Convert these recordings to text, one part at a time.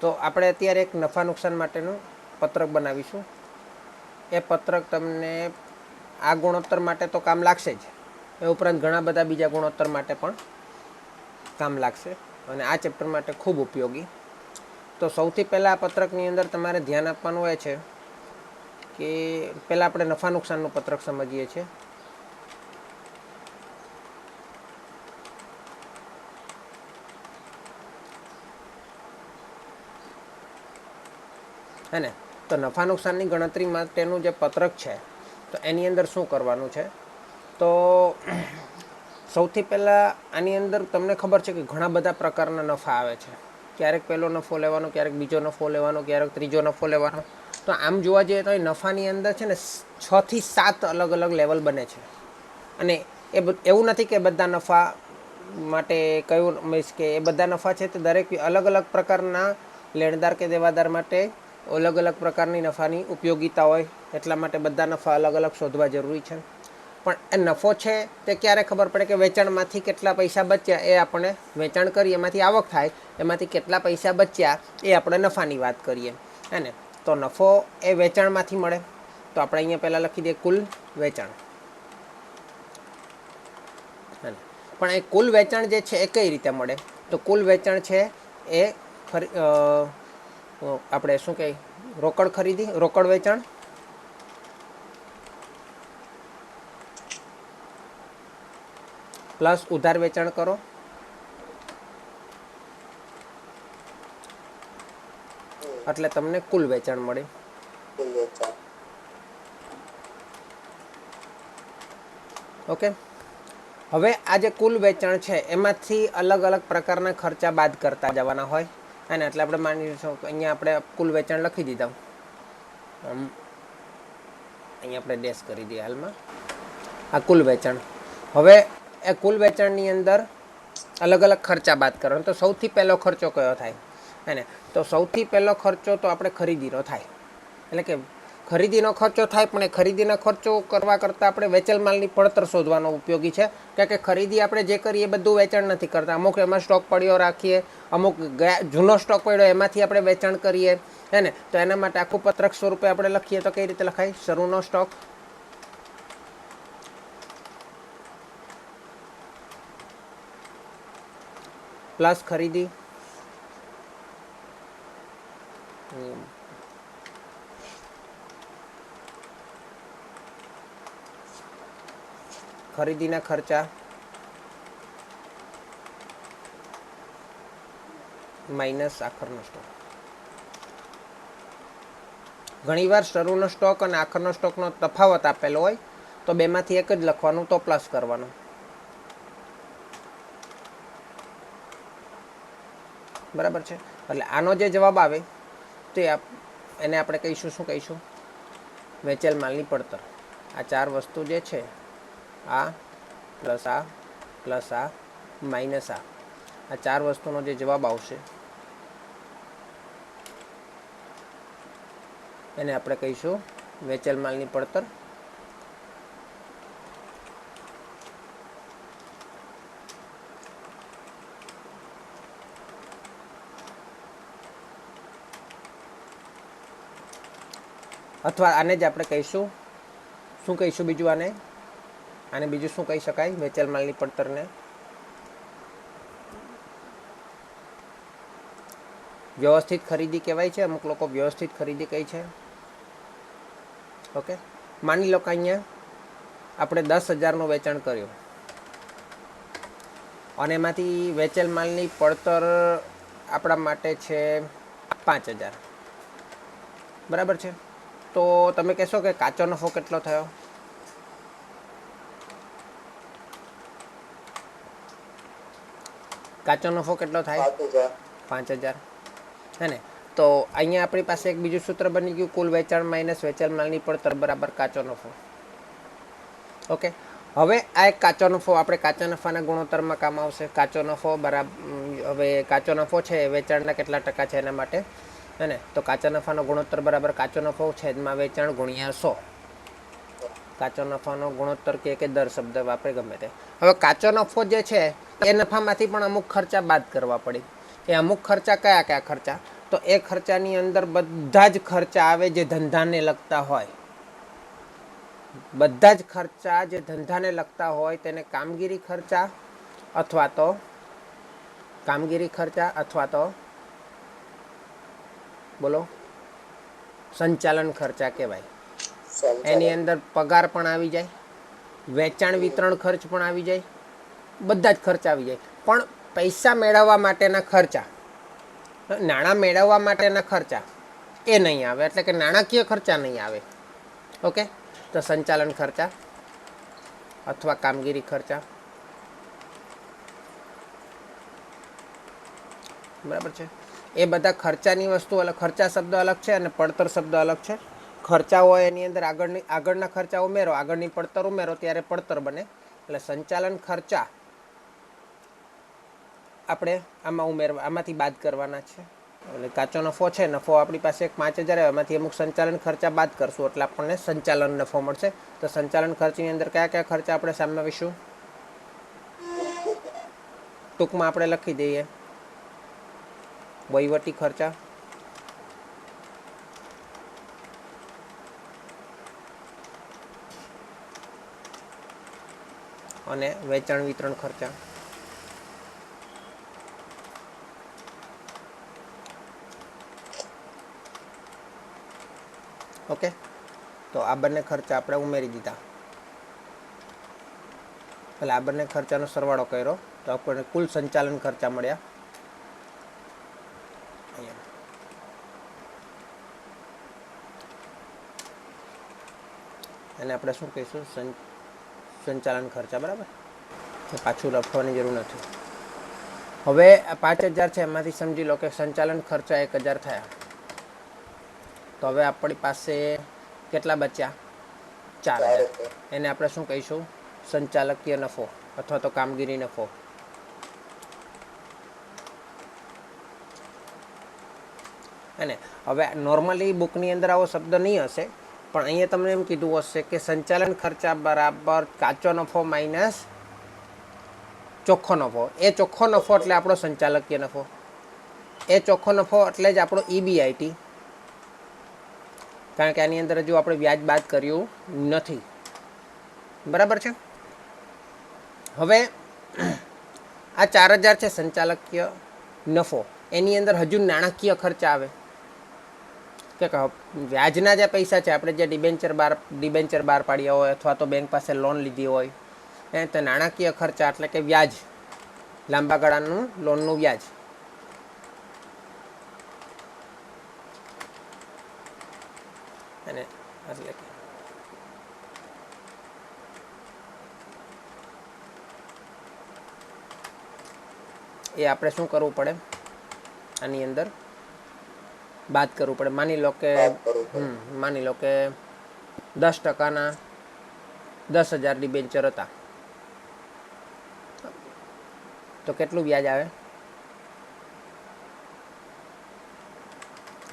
તો આપણે અત્યારે એક નફા નુકસાન માટેનું પત્રક બનાવીશું. એ પત્રક તમને આ ગુણોત્તર માટે તો કામ લાગશે જ. એ ઉપરાંત ઘણા બધા બીજા ગુણોત્તર માટે પણ કામ લાગશે અને આ ચેપ્ટર માટે ખૂબ ઉપયોગી. તો સૌથી પહેલાં આ પત્રકની અંદર તમારે ધ્યાન આપવાનું એ છે કે પહેલાં આપણે નફા નુકસાનનું પત્રક સમજીએ છીએ. હે ને? તો નફા નુકસાનની ગણતરી માટેનું જે પત્રક છે, તો એની અંદર શું કરવાનું છે? તો સૌથી પહેલાં આની અંદર તમને ખબર છે કે ઘણા બધા પ્રકારના નફા આવે છે. ક્યારેક પહેલો નફો લેવાનો, ક્યારેક બીજો નફો લેવાનો, ક્યારેક ત્રીજો નફો લેવાનો. તો આમ જોવા જઈએ તો એ નફાની અંદર છે ને છથી સાત અલગ અલગ લેવલ બને છે. અને એ એવું નથી કે બધા નફા માટે કયું મીન્સ કે એ બધા નફા છે તે દરેક અલગ અલગ પ્રકારના લેણદાર કે દેવાદાર માટે અલગ અલગ પ્રકારની નફાની ઉપયોગિતા હોય એટલા માટે બધા નફા અલગ અલગ શોધવા જરૂરી છે. પણ એ નફો છે તે ક્યારે ખબર પડે કે વેચાણમાંથી કેટલા પૈસા બચ્યા એ આપણે વેચાણ કરીએ એમાંથી આવક થાય એમાંથી કેટલા પૈસા બચ્યા એ આપણે નફાની વાત કરીએ. હે તો નફો એ વેચાણમાંથી મળે. તો આપણે અહીંયા પહેલાં લખી દઈએ કુલ વેચાણ. પણ એ કુલ વેચાણ જે છે એ કઈ રીતે મળે? તો કુલ વેચાણ છે એ અ, આપણે શું કહે? રોકડ ખરીદી રોકડ વેચાણ? પ્લસ ઉધાર વેચાણ કરો. એટલે તમને કુલ વેચાણ મળે. ઓકે? હવે આ જે કુલ વેચાણ છે એમાંથી અલગ અલગ પ્રકારના ખર્ચા બાદ કરતા જવાના હોય. અને એટલે આપણે માની લઈશું કે અહીંયા આપણે કુલ વેચાણ લખી દીધા. આમ, અહીંયા આપણે ડેશ કરી દઈએ હાલમાં. આ કુલ વેચાણ. હવે એ કુલ વેચાણની અંદર અલગ અલગ ખર્ચા બાદ કરવાનો. તો સૌથી પહેલો ખર્ચો કયો થાય? હે ને તો સૌથી પહેલો ખર્ચો તો આપણે ખરીદીનો થાય. એટલે કે ખરીદીનો ખર્ચો થાય, પણ એ ખરીદીનો ખર્ચો કરવા કરતાં આપણે વેચેલ માલની પડતર શોધવાનો ઉપયોગી છે. કારણ કે ખરીદી આપણે જે કરીએ બધું વેચાણ નથી કરતા. અમુક એમાં સ્ટોક પડ્યો રાખીએ, અમુક જૂનો સ્ટોક પડ્યો, એમાંથી આપણે વેચાણ કરીએ, હે ને? તો એના માટે આખું પત્રક સ્વરૂપે આપણે લખીએ તો કઈ રીતે લખાય? શરૂનો સ્ટોક. પ્લસ ખરીદી. ખરીદીના ખર્ચા. માઇનસ આખરનો સ્ટોક ઘણીવાર શરૂનો સ્ટોક અને આખરનો સ્ટોકનો તફાવત આપેલો હોય તો બેમાંથી એક જ લખવાનું તો પ્લસ કરવાનું. બરાબર છે? એટલે આનો જે જવાબ આવે તે એને આપણે કહીશું, શું કહીશું? વેચેલ માલની પડતર. આ ચાર વસ્તુ જે છે આ પ્લસ આ પ્લસ આ માઇનસ આ. આ ચાર વસ્તુનો જે જવાબ આવશે, એને આપણે કહીશું વેચેલ માલની પડતર. અથવા આને જ આપણે કહીશું, શું કહીશું બીજું આને? આને બીજું શું કહી શકાય વેચેલ માલની પડતરને? વ્યવસ્થિત ખરીદી કહેવાય છે, અમુક લોકો વ્યવસ્થિત ખરીદી કહે છે. ઓકે માની લો કે અહીંયા આપણે દસ હજારનું વેચાણ કર્યું. અને એમાંથી વેચેલ માલની પડતર આપણા માટે છે પાંચ હજાર. બરાબર છે? તો તમે કહેશો કે કાચો નફો કેટલો થયો? કાચો નફો કેટલો થાય? પાંચ હજાર. હે ને? તો અહીંયા આપણી પાસે એક બીજું સૂત્ર બની ગયું કુલ વેચાણ માઇનસ વેચાણ માલની પડતર બરાબર કાચો નફો ઓકે? હવે આ એક કાચો નફો આપણે કાચા નફાના ગુણોત્તરમાં કામ આવશે. કાચો નફો બરાબર હવે કાચો નફો છે વેચાણના કેટલા ટકા છે એના માટે? હે ને? તો કાચા નફાનો ગુણોત્તર બરાબર કાચો નફો છેદમાં વેચાણ ગુણ્યા સો. કાચો નફાનો ગુણોત્તર કે કે દર શબ્દ વાપરે ગમે તે. હવે કાચો નફો જે છે એ નફામાંથી પણ અમુક ખર્ચા બાદ કરવા પડે. એ અમુક ખર્ચા કયા કયા ખર્ચા? તો એ ખર્ચાની અંદર બધા જ ખર્ચા આવે જે ધંધાને લગતા હોય. બધા જ ખર્ચા જે ધંધાને લગતા હોય તેને કામગીરી ખર્ચા અથવા તો કામગીરી ખર્ચા અથવા તો બોલો સંચાલન ખર્ચા કહેવાય. એની અંદર પગાર પણ આવી જાય વેચાણ વિતરણ ખર્ચ પણ આવી જાય બધા જ ખર્ચ આવી જાય. પણ પૈસા મેળવવા માટેના ખર્ચા, નાણાં મેળવવા માટેના ખર્ચા એ નહીં આવે. એટલે કે નાણાકીય ખર્ચા નહીં આવે. ઓકે? તો સંચાલન ખર્ચા અથવા કામગીરી ખર્ચા. બરાબર છે? એ બધા ખર્ચાની વસ્તુ અલગ, ખર્ચા શબ્દ અલગ છે અને પડતર શબ્દ અલગ છે. ખર્ચા હોય એની અંદર આગળની, આગળના ખર્ચા ઉમેરો. આગળની પડતર ઉમેરો ત્યારે પડતર બને. એટલે સંચાલન ખર્ચા આપણે આમાં ઉમેરવા આમાંથી બાદ કરવાના છે. એટલે કાચો નફો છે, નફો આપણી પાસે એક પાંચ હજાર એમાંથી અમુક સંચાલન ખર્ચા બાદ કરશું, એટલે આપણને સંચાલન નફો મળશે. તો સંચાલન ખર્ચની અંદર કયા કયા ખર્ચા આપણે સામાવીશું ટૂંકમાં આપણે લખી દઈએ. વહીવટી ખર્ચા. અને વેચાણ વિતરણ ખર્ચા. ઓકે? તો આ બંને ખર્ચા આપણે ઉમેરી દીધા. એટલે આ બંને ખર્ચાનો સરવાળો કર્યો. તો આપણને કુલ સંચાલન ખર્ચા મળ્યા. એને આપણે શું કહીશું? સંચાલન ખર્ચા, બરાબર? પાછું લખવાની જરૂર નથી. હવે પાંચ હજાર છે, એમાંથી સમજી લો કે સંચાલન ખર્ચા એક હજાર થયા. તો હવે આપણી પાસે કેટલા બચ્યા? ચાર હજાર. એને આપણે શું કહીશું? સંચાલકીય નફો અથવા તો કામગીરી નફો. અને હવે નોર્મલી બુકની અંદર આવો શબ્દ નહીં હશે પણ અહીંયા તમને એમ કીધું હશે કે સંચાલન ખર્ચા બરાબર કાચો નફો માઇનસ ચોખ્ખો નફો. એ ચોખ્ખો નફો એટલે આપણો સંચાલકીય નફો. એ ચોખ્ખો નફો એટલે જ આપણો ઈબીઆઈટી કારણ કે આની અંદર હજુ આપણે વ્યાજ બાદ કર્યું નથી. બરાબર છે? હવે આ ચાર હજાર છે સંચાલકીય નફો. એની અંદર હજુ નાણાકીય ખર્ચ આવે. કે કહો વ્યાજના જે પૈસા છે, આપણે જે ડિબેન્ચર બાર, ડિબેન્ચર બહાર પાડ્યા હોય અથવા તો બેંક પાસે લોન લીધી હોય, એ તો નાણાકીય ખર્ચા, એટલે કે વ્યાજ, લાંબા ગાળાનું લોનનું વ્યાજ. અને એટલે એ આપણે શું કરવું પડે? આની અંદર બાદ કરવું પડે. માની લો કે હમ માની લો કે દસ ટકાના દસ હજાર ડિબેન્ચર હતા. તો કેટલું વ્યાજ આવે?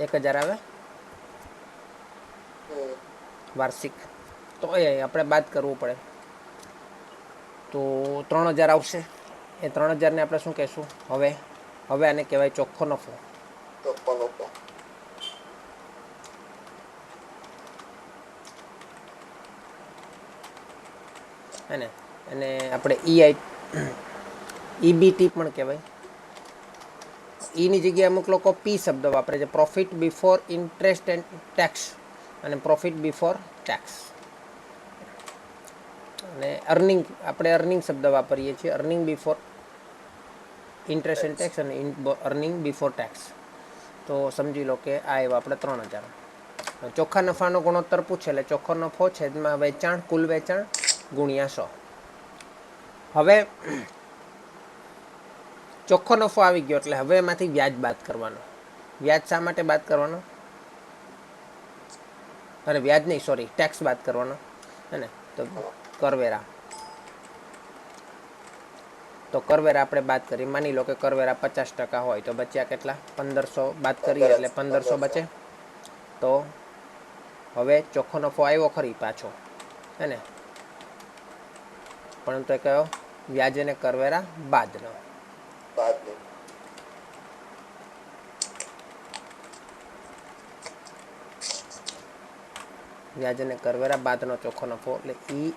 એક હજાર આવે? વાર્ષિક. તો એ આપણે બાદ કરવું પડે. તો ત્રણ હજાર આવશે. એ ત્રણ હજારને આપણે શું કહેશું? હવે હવે આને કહેવાય ચોખ્ખો નફો. અને અને આપણે ઈઆઈ ઈબીટી પણ કહેવાય. ઈની જગ્યાએ અમુક લોકો પી શબ્દ વાપરે છે. Profit before interest and tax અને પ્રોફિટ બિફોર ટેક્સ અને અર્નિંગ આપણે અર્નિંગ શબ્દ વાપરીએ છીએ. Earning before interest and tax અને અર્નિંગ બિફોર ટેક્સ તો સમજી લો કે આ એવા આપણે ત્રણ હજાર. ચોખ્ખા નફાનો ગુણોત્તર પૂછે, એટલે ચોખ્ખો નફો છે એમાં વેચાણ, કુલ વેચાણ ગુણ્યા સો. હવે ચોખ્ખો નફો આવી ગયો, એટલે હવે એમાંથી વ્યાજ બાદ કરવાનો. વ્યાજ શા માટે બાદ કરવાનો? અરે, વ્યાજ નહીં સોરી ટેક્સ બાદ કરવાનો. હે ને? તો કરવેરા. તો કરવેરા આપણે બાદ કરી. માની લો કે કરવેરા પચાસ ટકા હોય, તો બચ્યા કેટલા? પંદરસો બાદ કરીએ એટલે પંદરસો બચે. તો હવે ચોખ્ખો નફો આવ્યો ખરી પાછો. હે ને? પણ એ કયો? વ્યાજ અને કરવેરા બાદનો. વ્યાજ અને કરવેરા બાદનો ચોખ્ખો નફો એટલે ઈ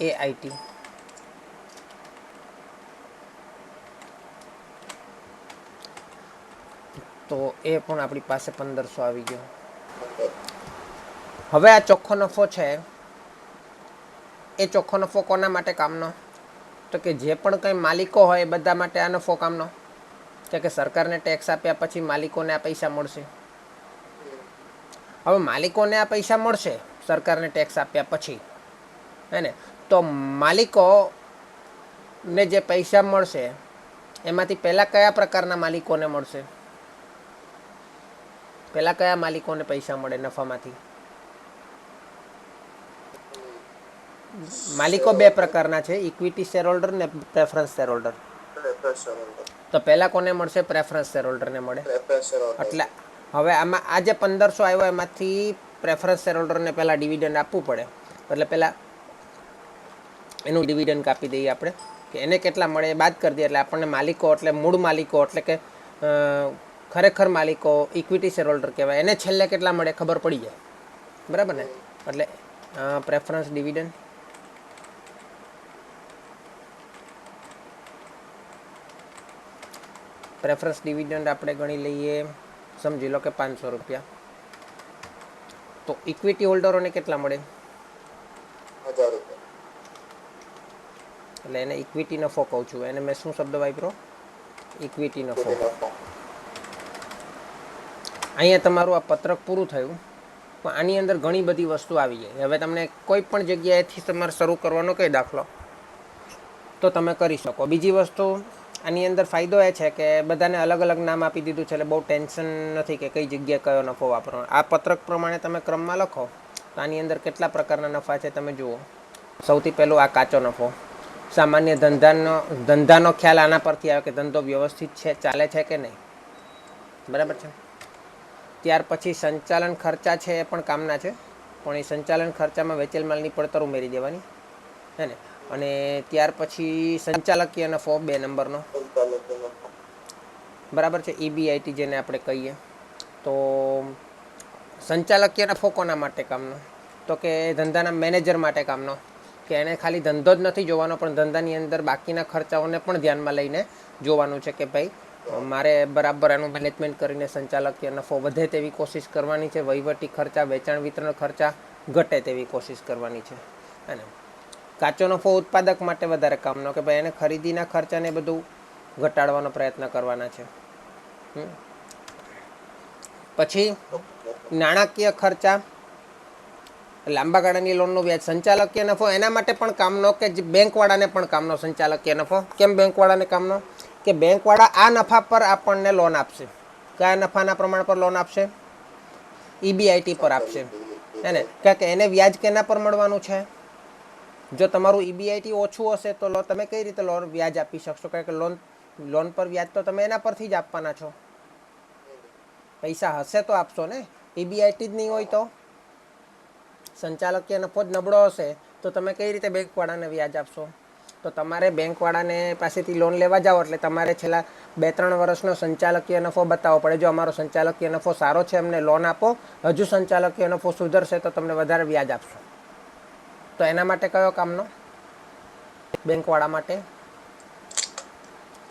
એ આઈટી તો એ પણ આપણી પાસે પંદરસો આવી ગયો. હવે આ ચોખ્ખો નફો છે. એ ચોખ્ખો નફો કોના માટે કામનો? તો કે જે પણ કંઈ માલિકો હોય એ બધા માટે આ નફો કામનો. કે સરકારને ટેક્સ આપ્યા પછી માલિકોને આ પૈસા મળશે. હવે માલિકોને આ પૈસા મળશે સરકારને ટેક્સ આપ્યા પછી. હે ને? તો માલિકોને જે પૈસા મળશે એમાંથી પહેલાં કયા પ્રકારના માલિકોને મળશે? પહેલાં કયા માલિકોને પૈસા મળે નફામાંથી? માલિકો બે પ્રકારના છે ઇક્વિટી શેર હોલ્ડર ને પ્રેફરન્સ શેર હોલ્ડર તો પહેલા કોને મળશે? પ્રેફરન્સ શેર હોલ્ડરને મળે. એટલે હવે આમાં આ જે પંદરસો આવ્યો, એમાંથી પ્રેફરન્સ શેર પહેલાં ડિવિડન્ડ આપવું પડે. એટલે પહેલાં એનું ડિવિડન્ડ કાપી દઈએ આપણે, કે એને કેટલા મળે એ બાદ કરી દઈએ. એટલે આપણને માલિકો, એટલે મૂળ માલિકો, એટલે કે ખરેખર માલિકો ઇક્વિટી શેર કહેવાય. એને છેલ્લે કેટલા મળે ખબર પડી જાય. બરાબર ને? એટલે પ્રેફરન્સ ડિવિડન્ડ પ્રેફરન્સ ડિવિડન્ડ આપણે ગણી લઈએ. સમજી લો કે પાંચસો રૂપિયા. તો ઇક્વિટી હોલ્ડરોને કેટલા મળે? એટલે એને ઇક્વિટી નફો કહું છું. એને મેં શું શબ્દ વાપરો ઇક્વિટી નફો અહીંયા તમારું આ પત્રક પૂરું થયું પણ આની અંદર ઘણી બધી વસ્તુ આવી જાય હવે તમને કોઈ પણ જગ્યાએથી તમારે શરૂ કરવાનો કઈ દાખલો? તો તમે કરી શકો. બીજી વસ્તુ આની અંદર ફાયદો એ છે કે બધાને અલગ અલગ નામ આપી દીધું છે એટલે બહુ ટેન્શન નથી કે કઈ જગ્યાએ કયો નફો વાપરવાનો. આ પત્રક પ્રમાણે તમે ક્રમમાં લખો, તો આની અંદર કેટલા પ્રકારના નફા છે તમે જુઓ. સૌથી પહેલું આ કાચો નફો. સામાન્ય ધંધાનો ધંધાનો ખ્યાલ આના પરથી આવે કે ધંધો વ્યવસ્થિત છે, ચાલે છે કે નહીં. બરાબર છે? ત્યાર પછી સંચાલન ખર્ચા છે એ પણ કામના છે, પણ એ સંચાલન ખર્ચામાં વેચેલ માલની પડતર ઉમેરી દેવાની. હે ને? અને ત્યાર પછી સંચાલકીયના ફોર્મ બે નંબરનો. બરાબર છે? ઈબીઆઈટી જેને આપણે કહીએ. તો સંચાલકીયના ફો કોના માટે કામનો? તો કે ધંધાના મેનેજર માટે કામનો. કે એને ખાલી ધંધો જ નથી જોવાનો, પણ ધંધાની અંદર બાકીના ખર્ચાઓને પણ ધ્યાનમાં લઈને જોવાનું છે કે ભાઈ, મારે બરાબર એનું મેનેજમેન્ટ કરીને સંચાલકીય નફો વધે તેવી કોશિશ કરવાની છે. વહીવટી ખર્ચા, વેચાણ, વિતરણ ખર્ચા ઘટે તેવી કોશિશ કરવાની છે. અને કાચો નફો ઉત્પાદક માટે વધારે કામનો કે ભાઈ એને ખરીદીના ખર્ચાને બધું ઘટાડવાનો પ્રયત્ન કરવાના છે. પછી નાણાકીય ખર્ચા, લાંબા ગાળાની લોનનો વ્યાજ, સંચાલકીય નફો, એના માટે પણ કામનો કે જે બેંકવાળાને પણ કામનો સંચાલકીય નફો. કેમ બેંકવાળાને કામનો કે બેંકવાળા આ નફા પર આપણને લોન આપશે. કયા નફાના પ્રમાણ પર લોન આપશે? ઈબીઆઈટી પર આપશે. હે ને? કારણ કે એને વ્યાજ કેના પર મળવાનું છે? જો તમારું ઈબીઆઈટી ઓછું હશે તો તમે કઈ રીતે લોન વ્યાજ આપી શકશો? કારણ કે લોન લોન પર વ્યાજ તો તમે એના પરથી જ આપવાના છો. પૈસા હશે તો આપશો ને? ઈબીઆઈટી જ નહીં હોય તો? સંચાલકીય નફો જ નબળો હશે તો તમે કઈ રીતે બેંકવાળાને વ્યાજ આપશો? તો તમારે બેંકવાળાને પાસેથી લોન લેવા જાઓ એટલે તમારે છેલ્લા બે ત્રણ વર્ષનો સંચાલકીય નફો બતાવવો પડે. જો અમારો સંચાલકીય નફો સારો છે અમને લોન આપો. હજુ સંચાલકીય નફો સુધરશે તો તમને વધારે વ્યાજ આપશો. તો એના માટે કયો કામનો? બેંકવાળા માટે?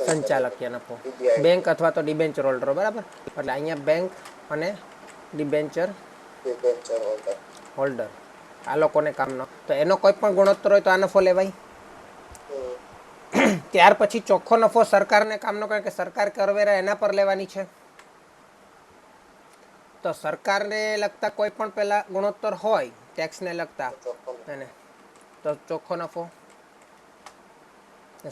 સંચાલકીય નફો બેંક અથવા તો ડિબેન્ચર હોલ્ડરો બરાબર? એટલે અહીંયા બેંક અને ડિબેન્ચર હોલ્ડર આ લોકોને કામનો. તો એનો કોઈ પણ ગુણોત્તર હોય તો આ નફો લેવાય. ત્યાર પછી ચોખ્ખો નફો સરકારને કામનો કારણ કે સરકાર કરવેરા એના પર લેવાની છે. તો સરકારને લગતા કોઈ પણ પેલા ગુણોત્તર હોય ટેક્સને લગતા. અને તો ચોખ્ખો નફો.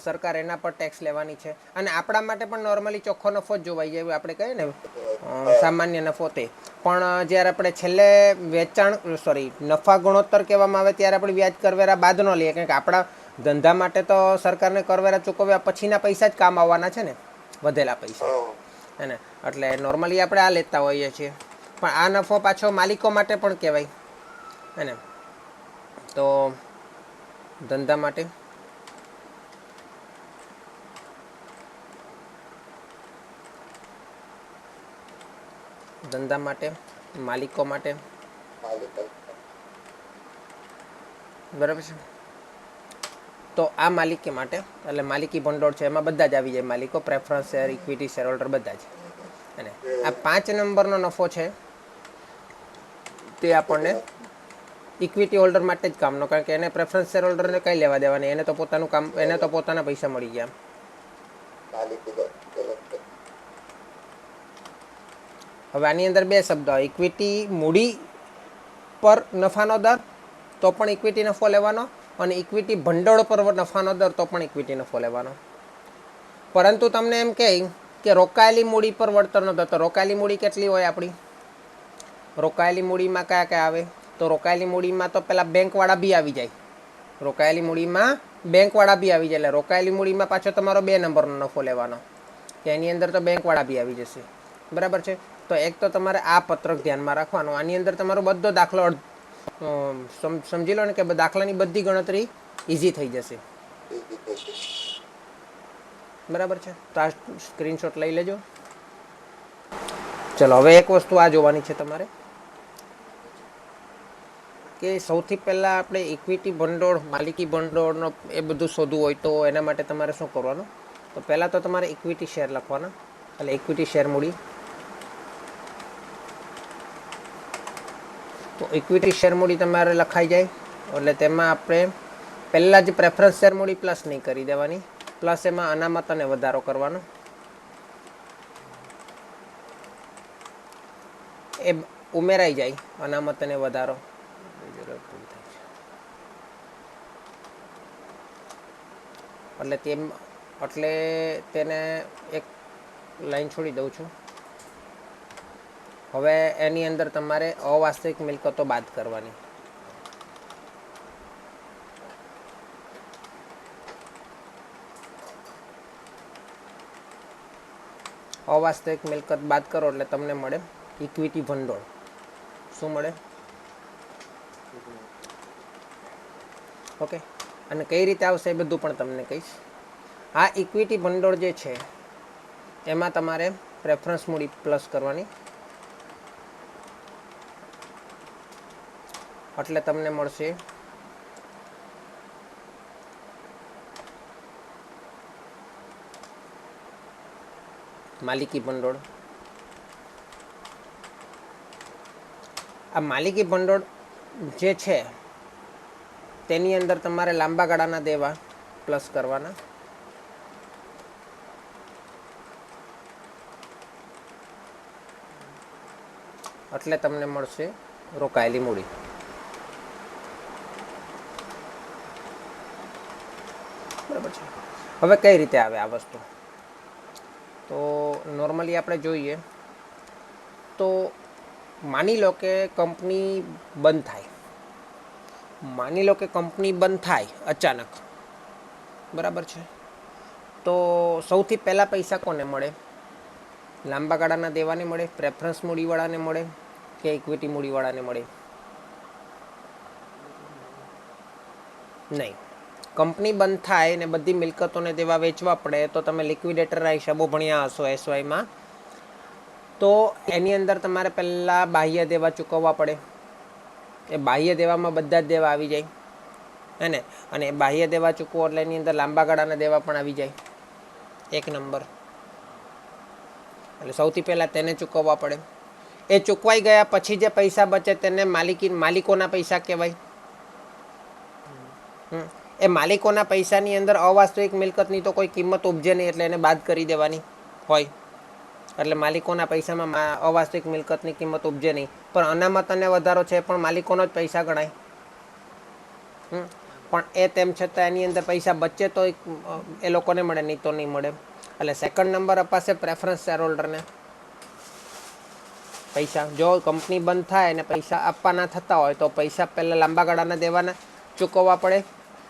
સરકાર એના પર ટેક્સ લેવાની છે. અને આપણા માટે પણ નોર્મલી ચોખ્ખો નફો જ જોવાઈ જાય આપણે કહીએ ને સામાન્ય નફો તે. પણ જ્યારે આપણે છેલ્લે વેચાણ સોરી નફા ગુણોત્તર કહેવામાં આવે ત્યારે આપણે વ્યાજ કરવેરા બાદ ન લઈએ. કારણ કે આપણા ધંધા માટે તો સરકારને કરવેરા ચૂકવ્યા પછીના પૈસા જ કામ આવવાના છે ને, વધેલા પૈસા. હે ને એટલે નોર્મલી આપણે આ લેતા હોઈએ છીએ. પણ આ નફો પાછો માલિકો માટે પણ કહેવાય. હે ને? તો ધંધા માટે? ધંધા માટે, માલિકો માટે? બરાબર છે? તો આ માલિકી માટે, એટલે માલિકી ભંડોળ છે, એમાં બધા જ આવી જાય, માલિકો preference share equity share holder બધા જ. અને આ પાંચ નંબરનો નફો છે, તે આપણને ઇક્વિટી હોલ્ડર માટે જ કામનો, કારણ કે એને પ્રેફરન્સ શેર હોલ્ડરને કંઈ લેવા દેવાની એને તો પોતાનું કામ, એને તો પોતાના પૈસા મળી ગયા. હવે આની અંદર બે શબ્દ ઇક્વિટી મૂડી પર નફાનો દર, તો પણ ઇક્વિટી નફો લેવાનો, અને ઇક્વિટી ભંડોળ પર નફાનો દર, તો પણ ઇક્વિટી નફો લેવાનો. પરંતુ તમને એમ કહે કે રોકાયેલી મૂડી પર વળતરનો દર, તો રોકાયેલી મૂડી કેટલી હોય આપણી? રોકાયેલી મૂડીમાં કયા કયા આવે? તો રોકાયેલી મૂડીમાં તો પેલા બેંકવાળા બી આવી જાય. રોકાયેલી મૂડીમાં બેંકવાળા બી આવી જાય. એટલે રોકાયેલી મૂડીમાં પાછો તમારો બે નંબરનો નફો લેવાનો. કે એની અંદર તો બેંકવાળા બી આવી જશે. બરાબર છે? તો એક તો તમારે આ પત્રક ધ્યાનમાં રાખવાનું. આની અંદર તમારો બધો દાખલો સમ- સમજી લો ને કે દાખલાની બધી ગણતરી ઇઝી થઈ જશે. બરાબર છે? તો આ સ્ક્રીનશોટ લઈ લેજો. ચલો, હવે એક વસ્તુ આ જોવાની છે તમારે. કે સૌથી પહેલાં આપણે ઇક્વિટી ભંડોળ, માલિકી ભંડોળનો એ બધું શોધવું હોય તો એના માટે તમારે શું કરવાનું? તો પહેલાં તો તમારે ઇક્વિટી શેર લખવાના. એટલે ઇક્વિટી શેર મૂડી. તો ઇક્વિટી શેર મૂડી તમારે લખાઈ જાય. એટલે તેમાં આપણે પહેલાં જ પ્રેફરન્સ શેર મૂડી પ્લસ નહીં કરી દેવાની. પ્લસ એમાં અનામત અને વધારો કરવાનો. એ ઉમેરાઈ જાય અનામત અને વધારો. એટલે તેમ એટલે તેને એક લાઈન છોડી દઉં છું. હવે એની અંદર તમારે અવાસ્તવિક મિલકતો બાદ કરવાની. અવાસ્તવિક મિલકત બાદ કરો એટલે તમને મળે ઇક્વિટી ભંડોળ શું મળે? ઓકે અને કઈ રીતે આવશે એ બધું પણ તમને કહીશ. આ ઇક્વિટી ભંડોળ જે છે, એમાં તમારે પ્રેફરન્સ મૂડી પ્લસ કરવાની. એટલે તમને મળશે માલિકી ભંડોળ. આ માલિકી ભંડોળ જે છે તેની અંદર તમારે લાંબા ગાળાના દેવા પ્લસ કરવાના. એટલે તમને મળશે રોકાયેલી મૂડી. બરાબર છે. હવે કઈ રીતે આવે આ વસ્તુ? તો નોર્મલી આપણે જોઈએ તો માની લો કે કંપની બંધ થાય. માની લો કે કંપની બંધ થાય અચાનક, બરાબર છે? તો સૌથી પહેલાં પૈસા કોને મળે? લાંબા ગાળાના દેવાને મળે પ્રેફરન્સ મૂડીવાળાને મળે કે ઇક્વિટી મૂડીવાળાને મળે? નહીં. કંપની બંધ થાય ને બધી મિલકતોને દેવા વેચવા પડે તો તમે લિક્વિડેટરના હિસાબો ભણ્યા હશો એસવાયમાં તો એની અંદર તમારે પહેલાં બાહ્ય દેવા ચૂકવવા પડે. એ બાહ્ય દેવામાં બધા જ દેવા આવી જાય. હે ને? અને બાહ્ય દેવા ચૂકવો એટલે એની અંદર લાંબા ગાળાના દેવા પણ આવી જાય. એક નંબર. એટલે સૌથી પહેલાં તેને ચૂકવવા પડે. એ ચૂકવાઈ ગયા પછી જે પૈસા બચે તેને માલિકી, માલિકોના પૈસા કહેવાય. એ માલિકોના પૈસાની અંદર અવાસ્તવિક મિલકતની તો કોઈ કિંમત ઉપજે નહીં એટલે એને બાદ કરી દેવાની હોય. એટલે માલિકોના પૈસામાં અવાસ્તવિક મિલકતની કિંમત ઉપજે નહીં. પણ અનામત અને વધારો છે પણ માલિકોનો જ પૈસા ગણાય. પણ એ તેમ છતાં એની અંદર પૈસા બચે તો એ લોકોને મળે, નહીં તો નહીં મળે. એટલે સેકન્ડ નંબર અપાશે પ્રેફરન્સ શેર હોલ્ડરને પૈસા, જો કંપની બંધ થાય અને પૈસા આપવાના થતા હોય તો પૈસા પહેલાં લાંબા ગાળાના દેવાના ચૂકવવા પડે.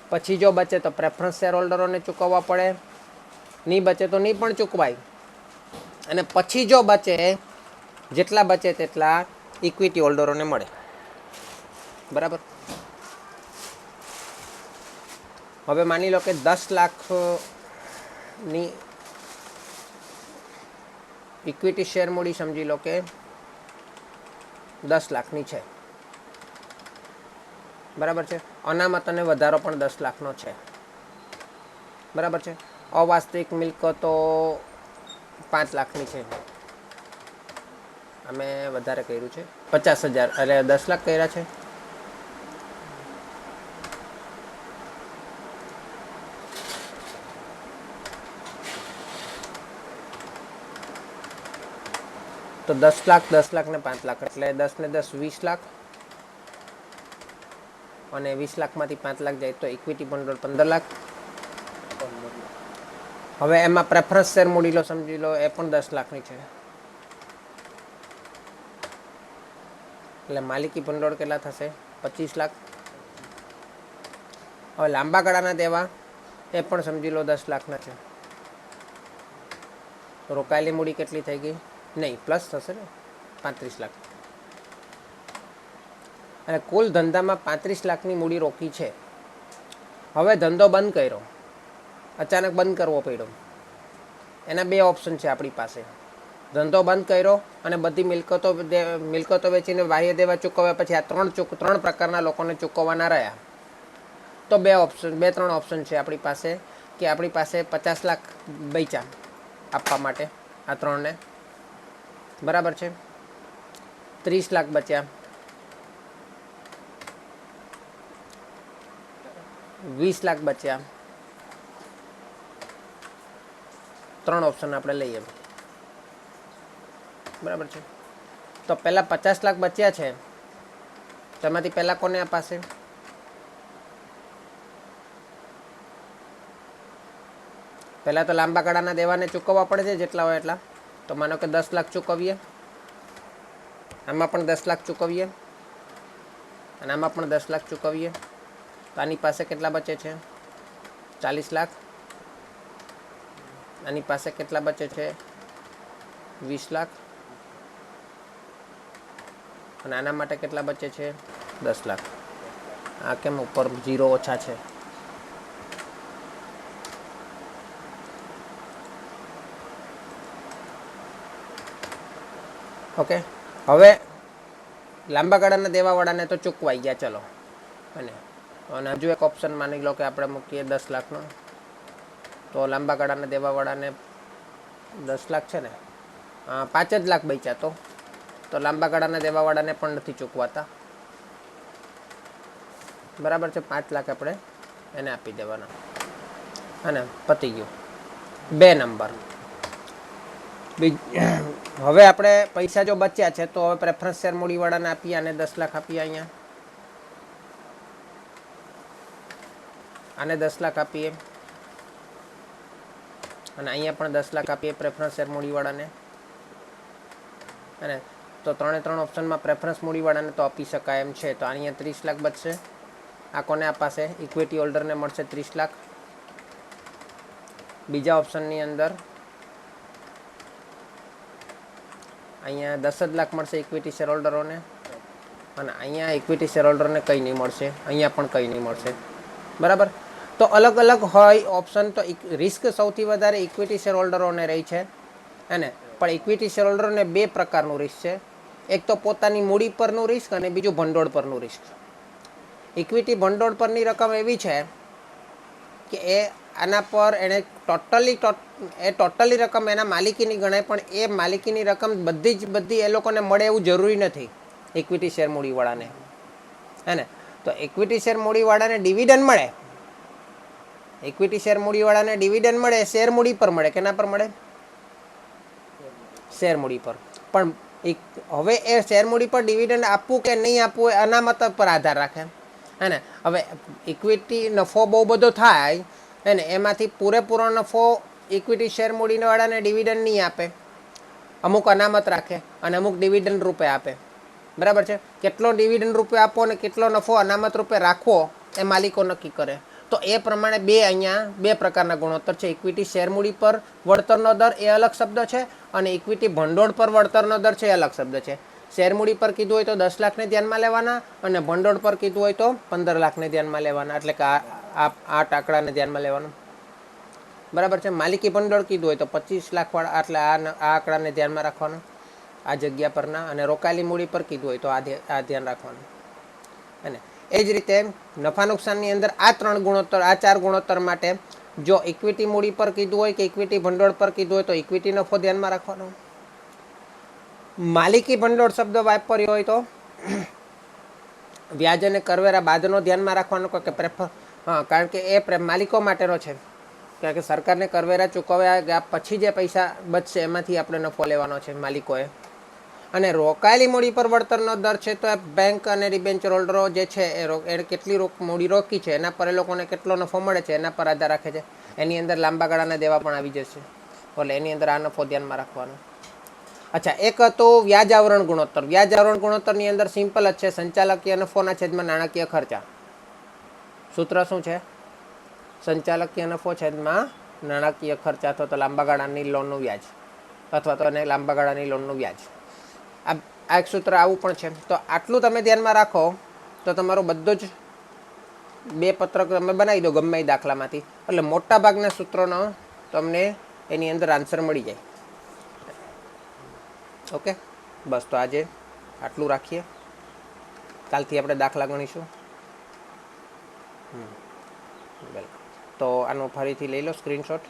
પછી જો બચે તો પ્રેફરન્સ શેર હોલ્ડરોને ચૂકવવા પડે. નહીં બચે તો નહીં પણ ચૂકવાય. અને પછી જો બચે, જેટલા બચે તેટલા ઇક્વિટી હોલ્ડરોને મળે. બરાબર? હવે માની લો કે દસ લાખની ઇક્વિટી શેર મૂડી, સમજી લો કે દસ લાખની છે. બરાબર છે? અનામત અને વધારો પણ દસ લાખનો છે. બરાબર છે? અવાસ્તવિક મિલકતો પાંચ લાખની છે. અમે વધારે કર્યું છે. પચાસ હજાર, એટલે દસ લાખ કર્યા છે. તો દસ લાખ દસ લાખ ને પાંચ લાખ, એટલે દસ ને દસ વીસ લાખ. અને વીસ લાખમાંથી પાંચ લાખ જાય તો ઇક્વિટી ભંડોળ પંદર લાખ. હવે એમાં પ્રેફરન્સ શેર મૂડી લો સમજી લો, એ પણ દસ લાખની છે. એટલે માલિકી ભંડોળ કેટલા થશે? પચીસ લાખ? હવે લાંબા ગાળાના દેવા, એ પણ સમજી લો દસ લાખના છે. રોકાયેલી મૂડી કેટલી થઈ ગઈ? નહીં પ્લસ થશે ને? પાંત્રીસ લાખ. અને કુલ ધંધામાં પાંત્રીસ લાખની મૂડી રોકી છે. હવે ધંધો બંધ કર્યો. અચાનક બંધ કરવો પડ્યો. એના બે ઓપ્શન છે આપણી પાસે. ધંધો બંધ કર્યો અને બધી મિલકતો મિલકતો વેચીને બાહ્ય દેવા ચૂકવ્યા પછી આ ત્રણ ચૂક, ત્રણ પ્રકારના લોકોને ચૂકવવાના રહ્યા. તો બે ઓપ્શન બે ત્રણ ઓપ્શન છે આપણી પાસે કે આપણી પાસે પચાસ લાખ બૈચા આપવા માટે આ ત્રણને. બરાબર છે? ત્રીસ લાખ બચ્યા. વીસ લાખ બચ્યા. ત્રણ ઓપ્શન આપણે લઈએ. બરાબર છે? તો પહેલાં પચાસ લાખ બચ્યા છે. તેમાંથી પહેલાં કોને અપાશે? પહેલાં તો લાંબા ગાળાના દેવાને ચૂકવવા પડે છે જેટલા હોય એટલા. તો માનો કે દસ લાખ ચૂકવીએ. આમાં પણ દસ લાખ ચૂકવીએ. અને આમાં પણ દસ લાખ ચૂકવીએ. તો આની પાસે કેટલા બચે છે? ચાલીસ લાખ. આની પાસે કેટલા બચે છે? વીસ લાખ. અને આના માટે કેટલા બચે છે? દસ લાખ. આ કેમ ઉપર જીરો ઓછા છે? ઓકે. હવે લાંબા ગાળાના દેવાવાળાને તો ચૂકવાઈ ગયા ચલો. અને અને હજુ એક ઓપ્શન માની લો કે આપણે મૂકીએ દસ લાખનો. તો લાંબા ગાળાના દેવાવાળાને દસ લાખ છે ને પાંચ જ લાખ બચ્યા તો. તો લાંબા ગાળાના દેવાવાળાને પણ નથી ચૂકવાતા. બરાબર છે, પાંચ લાખ આપણે એને આપી દેવાના. અને પતી ગયું. બે નંબર. હવે આપણે પૈસા જો બચ્યા છે, તો હવે પ્રેફરન્સ શેર મૂડીવાળાને આપીએ અને દસ લાખ આપીએ અહીંયા. આને દસ લાખ આપીએ. અને અહીંયા પણ દસ લાખ આપીએ પ્રેફરન્સ શેર મૂડીવાળાને. અને તો ત્રણે ત્રણ ઓપ્શનમાં પ્રેફરન્સ મૂડીવાળાને તો આપી શકાય એમ છે. તો અહીંયા ત્રીસ લાખ બચશે. આ કોને અપાશે ઇક્વિટી હોલ્ડરને મળશે ત્રીસ લાખ. બીજા ઓપ્શનની અંદર અહીંયા દસ જ લાખ મળશે ઇક્વિટી શેર હોલ્ડરોને અને અહીંયા ઇક્વિટી શેર હોલ્ડરને કંઈ નહીં મળશે. અહીંયા પણ કંઈ નહીં મળશે. બરાબર? તો અલગ અલગ હોય ઓપ્શન તો રિસ્ક સૌથી વધારે ઇક્વિટી શેર હોલ્ડરોને રહી છે. અને પણ ઇક્વિટી શેર હોલ્ડરોને બે પ્રકારનું રિસ્ક છે. એક તો પોતાની મૂડી પરનું રિસ્ક અને બીજું ભંડોળ પરનું રિસ્ક ઇક્વિટી ભંડોળ પરની રકમ એવી છે કે એ આના પર એણે ટોટલી એ ટોટલી રકમ એના માલિકીની ગણાય, પણ એ માલિકીની રકમ બધી જ બધી એ લોકોને મળે એવું જરૂરી નથી ઇક્વિટી શેર મૂડીવાળાને. હે ને? તો ઇક્વિટી શેર મૂડીવાળાને ડિવિડન્ડ મળે. ઇક્વિટી શેર મૂડીવાળાને ડિવિડન્ડ મળે શેર મૂડી પર મળે. કેના પર મળે? શેર મૂડી પર. પણ એક- હવે એ શેર મૂડી પર ડિવિડન્ડ આપવું કે નહીં આપવું એ અનામત પર આધાર રાખે. હે ને? હવે ઇક્વિટી નફો બહુ બધો થાય, હે ને? એમાંથી પૂરેપૂરો નફો ઇક્વિટી શેર મૂડીવાળાને ડિવિડન્ડ નહીં આપે. અમુક અનામત રાખે અને અમુક ડિવિડન્ડ રૂપે આપે. બરાબર છે? કેટલો ડિવિડન્ડ રૂપે આપવો અને કેટલો નફો અનામત રૂપે રાખવો એ માલિકો નક્કી કરે. તો એ પ્રમાણે બે અહીંયા બે પ્રકારના ગુણોત્તર છે. ઇક્વિટી શેરમૂડી પર વળતરનો દર એ અલગ શબ્દ છે અને ઇક્વિટી ભંડોળ પર વળતરનો દર છે એ અલગ શબ્દ છે. શેરમૂડી પર કીધું હોય તો દસ લાખને ધ્યાનમાં લેવાના અને ભંડોળ પર કીધું હોય તો પંદર લાખને ધ્યાનમાં લેવાના. એટલે કે આ આઠ આંકડાને ધ્યાનમાં લેવાનું. બરાબર છે? માલિકી ભંડોળ કીધું હોય તો પચીસ લાખવાળા એટલે આ આ આંકડાને ધ્યાનમાં રાખવાનું. આ જગ્યા પરના અને રોકાયેલી મૂડી પર કીધું હોય તો આ ધ્યાન રાખવાનું. અને એ જ રીતે નફા નુકસાનની અંદર આ ત્રણ ગુણોત્તર, આ ચાર ગુણોત્તર માટે જો ઇક્વિટી મૂડી પર કીધું હોય કે ઇક્વિટી ભંડોળ પર કીધું હોય તો ઇક્વિટી નફો ધ્યાનમાં રાખવાનો. માલિકી ભંડોળ શબ્દ વાપર્યો હોય તો વ્યાજ અને કરવેરા બાદનો ધ્યાનમાં રાખવાનો કે પ્રેફર હા, કારણ કે એ માલિકો માટેનો છે. કારણ કે સરકારને કરવેરા ચૂકવ્યા પછી જે પૈસા બચશે એમાંથી આપણે નફો લેવાનો છે માલિકોએ. અને રોકાયેલી મૂડી પર વળતરનો દર છે, તો એ બેંક અને ડિબેન્ચર હોલ્ડરો જે છે, એ એને કેટલી રોક, મૂડી રોકી છે, એના પર એ લોકોને કેટલો નફો મળે છે, એના પર આધાર રાખે છે. એની અંદર લાંબા ગાળાના દેવા પણ આવી જશે. એટલે એની અંદર આ નફો ધ્યાનમાં રાખવાનો. અચ્છા, એક હતો વ્યાજ આવરણ ગુણોત્તર. વ્યાજ આવરણ ગુણોત્તરની અંદર સિમ્પલ જ છે, સંચાલકીય નફોના છેદમાં નાણાકીય ખર્ચા. સૂત્ર શું છે? સંચાલકીય નફો છેદમાં નાણાકીય ખર્ચા, અથવા તો લાંબા ગાળાની લોનનું વ્યાજ. અથવા તો એને લાંબા ગાળાની લોનનું વ્યાજ. આ આ એક સૂત્ર આવું પણ છે. તો આટલું તમે ધ્યાનમાં રાખો, તો તમારું બધું જ બે પત્રક તમે બનાવી દો ગમે એ દાખલામાંથી. એટલે મોટા ભાગના સૂત્રોનો તમને એની અંદર આન્સર મળી જાય. ઓકે બસ, તો આજે આટલું રાખીએ. કાલથી આપણે દાખલા ગણીશું. વેલકમ તો આનો ફરીથી લઈ લો સ્ક્રીનશોટ